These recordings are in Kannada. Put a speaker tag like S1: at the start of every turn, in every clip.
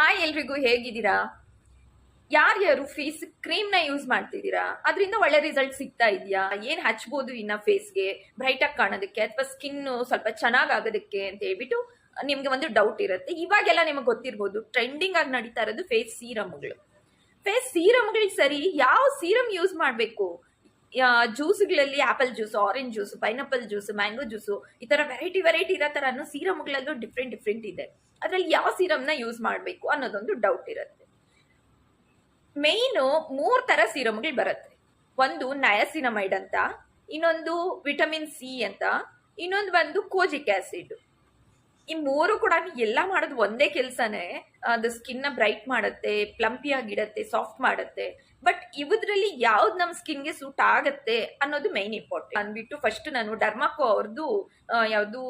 S1: ಹಾಯ್ ಎಲ್ರಿಗೂ ಹೇಗಿದ್ದೀರಾ? ಯಾರ್ಯಾರು ಫೇಸ್ ಕ್ರೀಮ್ನ ಯೂಸ್ ಮಾಡ್ತಿದ್ದೀರಾ? ಅದರಿಂದ ಒಳ್ಳೆ ರಿಸಲ್ಟ್ ಸಿಗ್ತಾ ಇದೆಯಾ? ಏನು ಹಚ್ಬೋದು ಇನ್ನ ಫೇಸ್ಗೆ ಬ್ರೈಟಾಗಿ ಕಾಣೋದಕ್ಕೆ ಅಥವಾ ಸ್ಕಿನ್ ಸ್ವಲ್ಪ ಚೆನ್ನಾಗಿ ಆಗೋದಕ್ಕೆ ಅಂತ ಹೇಳ್ಬಿಟ್ಟು ನಿಮಗೆ ಒಂದು ಡೌಟ್ ಇರುತ್ತೆ. ಇವಾಗೆಲ್ಲ ನಿಮಗೆ ಗೊತ್ತಿರ್ಬೋದು ಟ್ರೆಂಡಿಂಗ್ ಆಗಿ ನಡೀತಾ ಇರೋದು ಫೇಸ್ ಸೀರಮ್ಗಳು ಫೇಸ್ ಸೀರಮ್ಗಳಿಗೆ ಸರಿ, ಯಾವ ಸೀರಮ್ ಯೂಸ್ ಮಾಡಬೇಕು? ಜ್ಯೂಸ್ಗಳಲ್ಲಿ apple juice orange juice pineapple juice mango juice ಈ ತರ ವೆರೈಟಿ ವೆರೈಟಿ ಇರೋ ತರನು ಸೀರಮ್ಗಳಲ್ಲೂ ಡಿಫ್ರೆಂಟ್ ಡಿಫ್ರೆಂಟ್ ಇದೆ. ಅದ್ರಲ್ಲಿ ಯಾವ ಸೀರಮ್ನ ಯೂಸ್ ಮಾಡಬೇಕು ಅನ್ನೋದೊಂದು ಡೌಟ್ ಇರುತ್ತೆ. ಮೇಯ್ನು ಮೂರ್ ತರ ಸೀರಮ್ಗಳು ಬರುತ್ತೆ. ಒಂದು ನಯಾಸಿನಮೈಡ್ ಅಂತ, ಇನ್ನೊಂದು ವಿಟಮಿನ್ ಸಿ ಅಂತ, ಇನ್ನೊಂದು ಬಂದು ಕೋಜಿಕ್ ಆಸಿಡ್ ಈ ಮೂರು ಕೂಡ ಎಲ್ಲ ಮಾಡೋದು ಒಂದೇ ಕೆಲಸನೇ. ಅದು ಸ್ಕಿನ್ನ ಬ್ರೈಟ್ ಮಾಡುತ್ತೆ, ಪ್ಲಂಪಿ ಆಗಿಡತ್ತೆ, ಸಾಫ್ಟ್ ಮಾಡುತ್ತೆ. ಬಟ್ ಇವುದ್ರಲ್ಲಿ ಯಾವ್ದು ನಮ್ಮ ಸ್ಕಿನ್ಗೆ ಸೂಟ್ ಆಗತ್ತೆ ಅನ್ನೋದು ಮೈನ್ ಇಂಪಾರ್ಟೆಂಟ್ ಅಂದ್ಬಿಟ್ಟು ಫಸ್ಟ್ ನಾನು ಡರ್ಮಾಕೋ ಅವ್ರದ್ದು ಯಾವುದು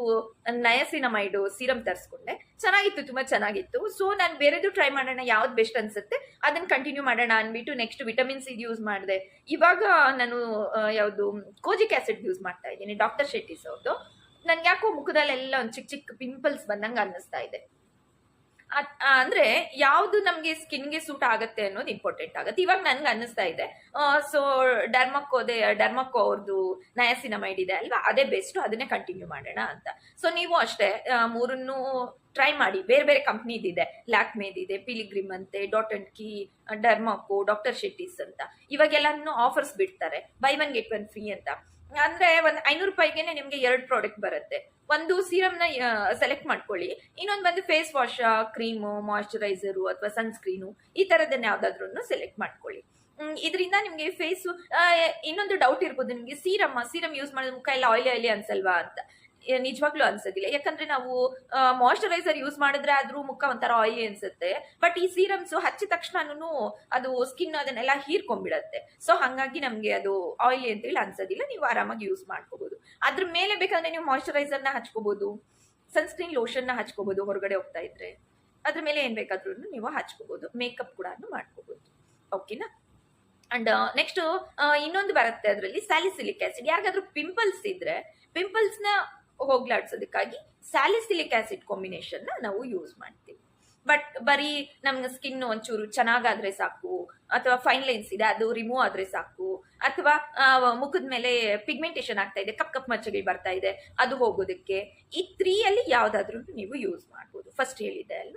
S1: ನಯಸಿನಮೈಡ್ ಸೀರಮ್ ತರಿಸ್ಕೊಂಡೆ. ಚೆನ್ನಾಗಿತ್ತು, ತುಂಬಾ ಚೆನ್ನಾಗಿತ್ತು. ಸೊ ನಾನು ಬೇರೆದು ಟ್ರೈ ಮಾಡೋಣ, ಯಾವ್ದು ಬೆಸ್ಟ್ ಅನ್ಸುತ್ತೆ ಅದನ್ನ ಕಂಟಿನ್ಯೂ ಮಾಡೋಣ ಅಂದ್ಬಿಟ್ಟು ನೆಕ್ಸ್ಟ್ ವಿಟಮಿನ್ ಇದು ಯೂಸ್ ಮಾಡಿದೆ. ಇವಾಗ ನಾನು ಯಾವುದು, ಕೋಜಿಕ್ ಆಸಿಡ್ ಯೂಸ್ ಮಾಡ್ತಾ ಇದ್ದೀನಿ ಡಾಕ್ಟರ್ ಶೆಟ್ಟಿಸ್ ಅವ್ರದ್ದು ನನ್ಗೆ ಯಾಕೋ ಮುಖದಲ್ಲೆಲ್ಲ ಒಂದು ಚಿಕ್ಕ ಚಿಕ್ಕ ಪಿಂಪಲ್ಸ್ ಬಂದಂಗೆ ಅನ್ನಿಸ್ತಾ ಇದೆ. ಅಂದ್ರೆ ಯಾವ್ದು ನಮ್ಗೆ ಸ್ಕಿನ್ಗೆ ಸೂಟ್ ಆಗುತ್ತೆ ಅನ್ನೋದು ಇಂಪಾರ್ಟೆಂಟ್ ಆಗುತ್ತೆ. ಇವಾಗ ನನ್ಗೆ ಅನ್ನಿಸ್ತಾ ಇದೆ. ಸೊ ಡರ್ಮಕ್ಕೋದೆ ಡರ್ಮಕ್ಕೋ ಅವ್ರದ್ದು ನಯಸಿನಮೈಡ್ ಇದೆ ಅಲ್ವಾ? ಅದೇ ಬೆಸ್ಟ್ ಅದನ್ನೇ ಕಂಟಿನ್ಯೂ ಮಾಡೋಣ ಅಂತ. ಸೊ ನೀವು ಅಷ್ಟೇ ಮೂರನ್ನು ಟ್ರೈ ಮಾಡಿ. ಬೇರೆ ಬೇರೆ ಕಂಪ್ನಿದಿದೆ ಲ್ಯಾಕ್ಮೇದಿದೆ ಪಿಲಿಗ್ರಿಮ್ ಅಂತೆ dot and key Dermaco doctor Sheth's ಅಂತ. ಇವಾಗೆಲ್ಲಾನು ಆಫರ್ಸ್ ಬಿಡ್ತಾರೆ. Buy one get one free ಅಂತ. ಅಂದ್ರೆ ಒಂದ್ ಐನೂರು ರೂಪಾಯಿಗೆ ನಿಮ್ಗೆ ಎರಡು ಪ್ರಾಡಕ್ಟ್ ಬರುತ್ತೆ. ಒಂದು ಸೀರಮ್ನ ಸೆಲೆಕ್ಟ್ ಮಾಡ್ಕೊಳ್ಳಿ. ಇನ್ನೊಂದು ಬಂದು ಫೇಸ್ ವಾಶ್ ಕ್ರೀಮು ಮಾಯಶ್ಚರೈಸರು ಅಥವಾ ಸನ್ಸ್ಕ್ರೀನು ಈ ತರದನ್ನ ಯಾವ್ದಾದ್ರು ಸೆಲೆಕ್ಟ್ ಮಾಡ್ಕೊಳ್ಳಿ. ಇದರಿಂದ ನಿಮ್ಗೆ ಫೇಸ್ ಇನ್ನೊಂದು ಡೌಟ್ ಇರ್ಬೋದು ನಿಮ್ಗೆ ಸೀರಮ್ ಸೀರಮ್ ಯೂಸ್ ಮಾಡಿದ್ರೆ ಮುಖ ಎಲ್ಲ ಆಯಿಲಿ ಆಯಿಲಿ ಅನ್ಸಲ್ವಾ ಅಂತ. ನಿಜವಾಗ್ಲೂ ಅನ್ಸೋದಿಲ್ಲ. ಯಾಕಂದ್ರೆ ನಾವು ಮಾಯಶ್ಚರೈಸರ್ ಯೂಸ್ ಮಾಡಿದ್ರೆ ಆದ್ರೂ ಮುಖ ಒಂಥರ ಆಯಿಲಿ ಅನ್ಸುತ್ತೆ. ಬಟ್ ಈ ಸೀರಮ್ಸ್ ಹಚ್ಚಿದ ತಕ್ಷಣನೂ ಅದು ಸ್ಕಿನ್ ಅದನ್ನೆಲ್ಲ ಹೀರ್ಕೊಂಡ್ಬಿಡತ್ತೆ. ಸೊ ಹಂಗಾಗಿ ನಮ್ಗೆ ಅದು ಆಯಿಲಿ ಅಂತೇಳಿ ಅನ್ಸೋದಿಲ್ಲ. ನೀವು ಆರಾಮಾಗಿ ಯೂಸ್ ಮಾಡ್ಕೋಬಹುದು ಅದ್ರ ಮೇಲೆ ಬೇಕಂದ್ರೆ ನೀವು ಮಾಯಶ್ಚರೈಸರ್ನ ಹಚ್ಕೋಬಹುದು ಸನ್ಸ್ಕ್ರೀನ್ ಲೋಷನ್ನ ಹಚ್ಕೋಬಹುದು ಹೊರಗಡೆ ಹೋಗ್ತಾ ಇದ್ರೆ. ಅದ್ರ ಮೇಲೆ ಏನ್ ಬೇಕಾದ್ರೂ ನೀವು ಹಚ್ಕೋಬಹುದು ಮೇಕಪ್ ಕೂಡ ಮಾಡ್ಕೋಬಹುದು ಓಕೆನಾ ಅಂಡ್ ನೆಕ್ಸ್ಟ್ ಇನ್ನೊಂದು ಬರುತ್ತೆ ಅದರಲ್ಲಿ ಸ್ಯಾಲಿಸಿಲಿಕ್ ಆಸಿಡ್ ಯಾರಿಗಾದ್ರೂ ಪಿಂಪಲ್ಸ್ ಇದ್ರೆ ಪಿಂಪಲ್ಸ್ನ ಹೋಗ್ಲಾಡ್ಸೋದಕ್ಕಾಗಿ ಸ್ಯಾಲಿಸಿಲಿಕ್ ಆಸಿಡ್ ಕಾಂಬಿನೇಷನ್ನ ನಾವು ಯೂಸ್ ಮಾಡ್ತೀವಿ. ಬಟ್ ಬರೀ ನಮ್ಗೆ ಸ್ಕಿನ್ ಒಂಚೂರು ಚೆನ್ನಾಗಾದ್ರೆ ಸಾಕು, ಅಥವಾ ಫೈನ್ ಲೈನ್ಸ್ ಇದೆ ಅದು ರಿಮೂವ್ ಆದ್ರೆ ಸಾಕು, ಅಥವಾ ಮುಖದ ಮೇಲೆ ಪಿಗ್ಮೆಂಟೇಷನ್ ಆಗ್ತಾ ಇದೆ, ಕಪ್ ಕಪ್ ಮಚ್ಚಗಳು ಬರ್ತಾ ಇದೆ, ಅದು ಹೋಗೋದಕ್ಕೆ ಈ ತ್ರೀಯಲ್ಲಿ ಯಾವ್ದಾದ್ರು ನೀವು ಯೂಸ್ ಮಾಡ್ಬೋದು. ಫಸ್ಟ್ ಹೇಳಿದೆ ಅಲ್ವಾ